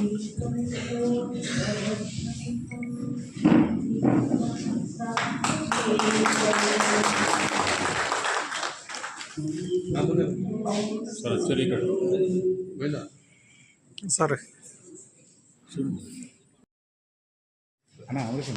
சரி சார் அண்ணா அவங்களுக்கு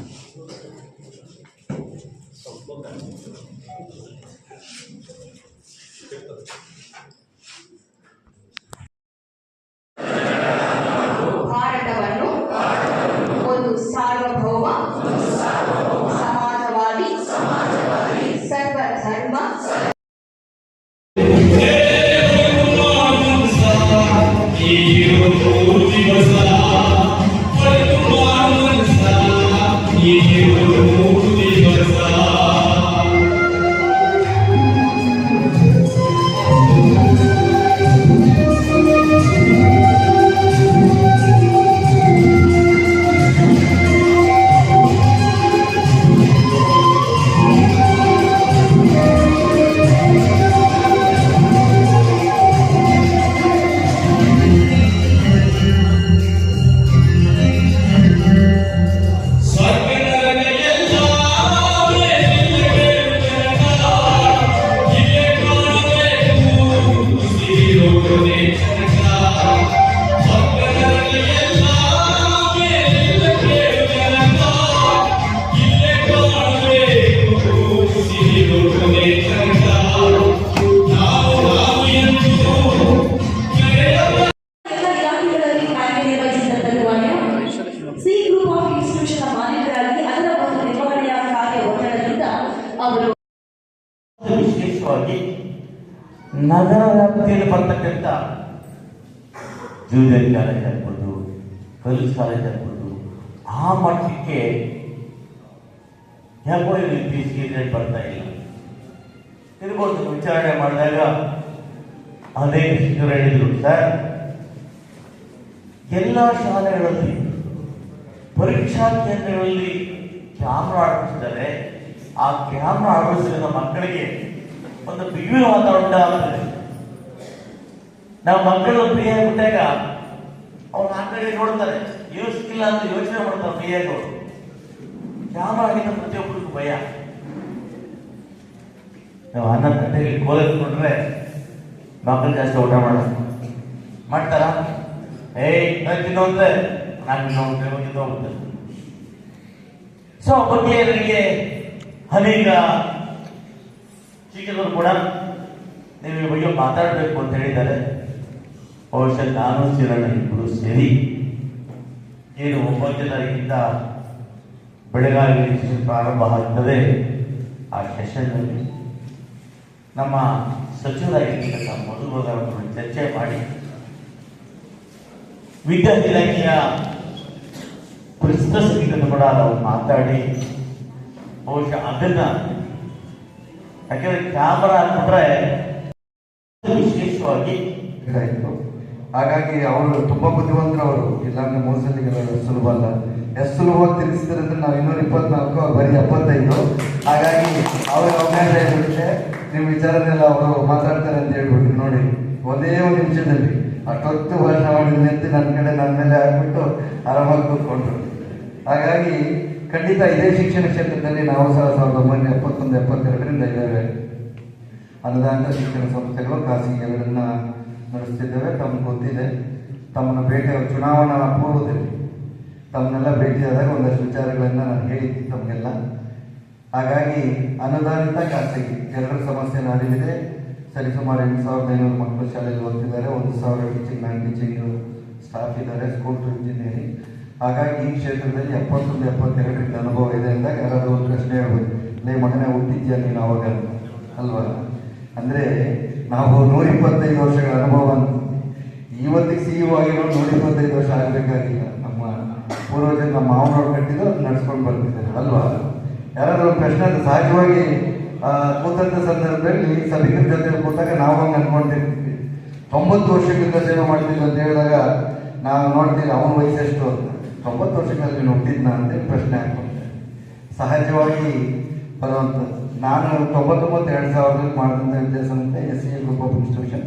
ಎಲ್ಲ ಸಿ ಗ್ರೂಪ್ ಆಫ್ ಇನ್ಸ್ಟಿಟ್ಯೂಷನ್ ಅದರ ಕಾರ್ಯ ಅವರು ವಿಶೇಷವಾಗಿ ನಗರ ವ್ಯಾಪ್ತಿಯಲ್ಲಿ ಬರ್ತಕ್ಕಂಥ ಜೂನಿಯರ್ ಕಾಲೇಜ್ ಆಗ್ಬೋದು ಗರ್ಲ್ಸ್ ಕಾಲೇಜ್ ಆಗ್ಬೋದು, ಆ ಮಟ್ಟಕ್ಕೆ ಯಾಕೋ ಇಲ್ಲಿ ಇತ್ತೀಚೆಗೆ ಬರ್ತಾ ಇಲ್ಲ. ತಿರ್ಬೋದು ವಿಚಾರಣೆ ಮಾಡಿದಾಗ ಅದೇ ಹೇಳಿದ್ರು, ಸರ್, ಎಲ್ಲ ಶಾಲೆಗಳಲ್ಲಿ ಪರೀಕ್ಷಾ ಕೇಂದ್ರಗಳಲ್ಲಿ ಕ್ಯಾಮ್ರಾ ಅಳವಡಿಸಿದ್ದಾರೆ ಆ ಕ್ಯಾಮ್ರಾ ಅಳವಡಿಸಿದ ಮಕ್ಕಳಿಗೆ ಒಂದು ಬಿಗುವಿನ ವಾತಾವರಣ ಆಗುತ್ತೆ ನಾವು ಮಕ್ಕಳು ಫ್ರೀ ಆಗಿಬಿಟ್ಟಾಗ ಅವ್ರ ಆ ನೋಡ್ತಾರೆ. ಯೂಸ್ ಸಿಕ್ಕಿಲ್ಲ ಅಂತ ಯೋಚನೆ ಮಾಡ್ತಾರೆ ಫ್ರೀ ಆಗಿ ಕ್ಯಾಮ್ರಾ ಆಗಿದ್ದ ಪ್ರತಿಯೊಬ್ಬರಿಗೂ ಭಯ. ನಾವು ಹನ್ನೊಂದು ಗಂಟೆಗೆ ಕೋಲಿಸ್ಕೊಂಡ್ರೆ ಮಕ್ಕಳು ಜಾಸ್ತಿ ಊಟ ಮಾಡೋದು ಮಾಡ್ತಾರಾ? ಏಯ್, ನಾನು ತಿನ್ನೋಂತೆ. ನಾನು ನಾವು ಬೆಳವಣಿಗೆ ಹೋಗುತ್ತೆ ಸೊ ಮಹಿಳೆಯರಿಗೆ ಅನೇಕ ಶಿಕ್ಷಕರು ಕೂಡ ನೀವು ಬಗ್ಗೆ ಮಾತಾಡಬೇಕು ಅಂತ ಹೇಳಿದ್ದಾರೆ. ಬಹುಶಃ ನಾನು ಚಿರಣ ಇಬ್ಬರು ಸೇರಿ ಏನು ಒಂಬತ್ತನೇ ತಾರೀಕಿಂದ ಬೆಳಗಾವಿ ಪ್ರಾರಂಭ ಆಗ್ತದೆ ಆ ಸೆಷನ್ನಲ್ಲಿ ನಮ್ಮ ಸಚಿವರಾಗಿರ್ತಕ್ಕಂಥ ಮಧುಬಾಬು ಚರ್ಚೆ ಮಾಡಿ ವಿದ್ಯಾರ್ಥಿ ಇಲಾಖೆಯ ಸಂಗೀತದ ಕೂಡ ನಾವು ಮಾತಾಡಿ, ಬಹುಶಃ ಅದನ್ನ, ಯಾಕೆಂದ್ರೆ ಕ್ಯಾಮರಾ ಹಾಕ್ಬಿಟ್ರೆ ವಿಶೇಷವಾಗಿ ಇದಾಯಿತು ಹಾಗಾಗಿ ಅವರು ತುಂಬಾ ಬುದ್ಧಿವಂತರು ಅವರು ಇಲ್ಲಾಂದ್ರೆ ಮೋಸಲಿಗೆಲ್ಲ ಸುಲಭ ಅಲ್ಲ. ಎಷ್ಟು ಸುಲಭವಾಗಿ ತಿಳಿಸಿದ್ರೆ ಅಂದ್ರೆ ನಾವು ಇನ್ನೂರ ಇಪ್ಪತ್ನಾಲ್ಕು ಬರೀ ಎಪ್ಪತ್ತೈದು. ಹಾಗಾಗಿ ಅವ್ರ ಅವಕಾಶ ಹೇಳ್ಬಿಟ್ಟೆ ನಿಮ್ಮ ವಿಚಾರನೆಲ್ಲ ಅವರು ಮಾತಾಡ್ತಾರೆ ಅಂತ ಹೇಳ್ಬಿಟ್ಟು ನೋಡಿ. ಒಂದೇ ಒಂದು ನಿಮಿಷದಲ್ಲಿ. ಅಷ್ಟೊತ್ತು ಭಾಷಣ ಮಾಡಿದ ನಿಂತು ನನ್ನ ಕಡೆ ನನ್ನ ಮೇಲೆ ಹಾಕ್ಬಿಟ್ಟು ಆರಾಮಾಗಿ ಕೂತ್ಕೊಂಡ್ರು. ಹಾಗಾಗಿ ಖಂಡಿತ ಇದೇ ಶಿಕ್ಷಣ ಕ್ಷೇತ್ರದಲ್ಲಿ ನಾವು ಸಹ ಸಾವಿರದ ಒಂಬೈನೂರ ಎಪ್ಪತ್ತೊಂದು, ಎಪ್ಪತ್ತೆರಡರಿಂದ ಇದ್ದೇವೆ. ಅನುದಾನಿತ ಶಿಕ್ಷಣ ಸಂಸ್ಥೆಗಳು ಖಾಸಗಿಗಳನ್ನ ನಡೆಸ್ತಿದ್ದೇವೆ. ತಮ್ಗೆ ಗೊತ್ತಿದೆ, ತಮ್ಮನ್ನು ಭೇಟಿ ಚುನಾವಣಾ ಪೂರ್ವದಲ್ಲಿ ತಮ್ಮನ್ನೆಲ್ಲ ಭೇಟಿಯಾದಾಗ ಒಂದಷ್ಟು ವಿಚಾರಗಳನ್ನ ನಾನು ಹೇಳಿದ್ದೆ ತಮಗೆಲ್ಲ. ಹಾಗಾಗಿ ಅನುದಾನಿತ ಖಾಸಗಿ ಎರಡರ ಸಮಸ್ಯೆ ಅರಿವಿದೆ ಸರಿಸುಮಾರು ಎಂಟು ಸಾವಿರದ ಐನೂರು ಮಕ್ಕಳು ಶಾಲೆಯಲ್ಲಿ ಓದ್ತಿದ್ದಾರೆ. ಒಂದು ಸಾವಿರ ಟೀಚಿಂಗ್ ನಾನ್ ಟೀಚಿಂಗ್ ಸ್ಟಾಫ್ ಇದ್ದಾರೆ, ಸ್ಕೂಲ್ ಟು ಇಂಜಿನಿಯರಿಂಗ್. ಹಾಗಾಗಿ ಈ ಕ್ಷೇತ್ರದಲ್ಲಿ ಎಪ್ಪತ್ತೊಂದು ಎಪ್ಪತ್ತೆರಡರಿಂದ ಅನುಭವ ಇದೆ ಅಂದಾಗ ಯಾರಾದರೂ ಒಂದು ಪ್ರಶ್ನೆ ಹೇಳ್ಬೋದು. ಲೇ ಮಗನೇ ಹುಟ್ಟಿದ್ಯಾ ನೀನು ಅವಾಗ. ಅಲ್ವಾ? ಅಂದರೆ ನಾವು ನೂರ ಇಪ್ಪತ್ತೈದು ವರ್ಷಗಳ ಅನುಭವ ಅಂತ. ಇವತ್ತಿಗೆ ಸಿ ಇ ಆಗಿರೋ ನೂರ ಇಪ್ಪತ್ತೈದು ವರ್ಷ ಆಗಬೇಕಾಗಿಲ್ಲ. ನಮ್ಮ ಪೂರ್ವಜರು ನಮ್ಮ ಮಾವನವ್ರು ಕಟ್ಟಿದ್ದು ಅದು ನಡ್ಸ್ಕೊಂಡು ಬರ್ತಿದ್ದಾರೆ. ಅಲ್ವಾ? ಯಾರಾದರೂ ಒಂದು ಪ್ರಶ್ನೆ ಅದು ಸಹಜವಾಗಿ ಆ, ಕೂತಂತ ಸಂದರ್ಭದಲ್ಲಿ ಸಭಿಕರ ಜೊತೆ ಕೂತಾಗ ನಾವು ಹಂಗೆ ಅನ್ಕೊಂಡಿರ್ತೀವಿ. ತೊಂಬತ್ತು ವರ್ಷಕ್ಕಿಂತ ಸೇವೆ ಮಾಡ್ತೀವಿ ಅಂತ ಹೇಳಿದಾಗ ನಾವು ನೋಡ್ತೀವಿ ಅವನ ವಯಸ್ಸೆಷ್ಟು ಅಂತ. ತೊಂಬತ್ತು ವರ್ಷಗಳಲ್ಲಿ ನೀನು ಹುಟ್ಟಿದ್ನ ಅಂತೇಳಿ ಪ್ರಶ್ನೆ ಹಾಕ್ಕೊಂಡೆ ಸಹಜವಾಗಿ ಬರುವಂಥದ್ದು ನಾನು ತೊಂಬತ್ತೊಂಬತ್ತು ಎರಡು ಸಾವಿರದಲ್ಲಿ ಮಾಡಿದಂಥ ವಿದ್ಯಾಸಂಸ್ಥೆ S C group of institution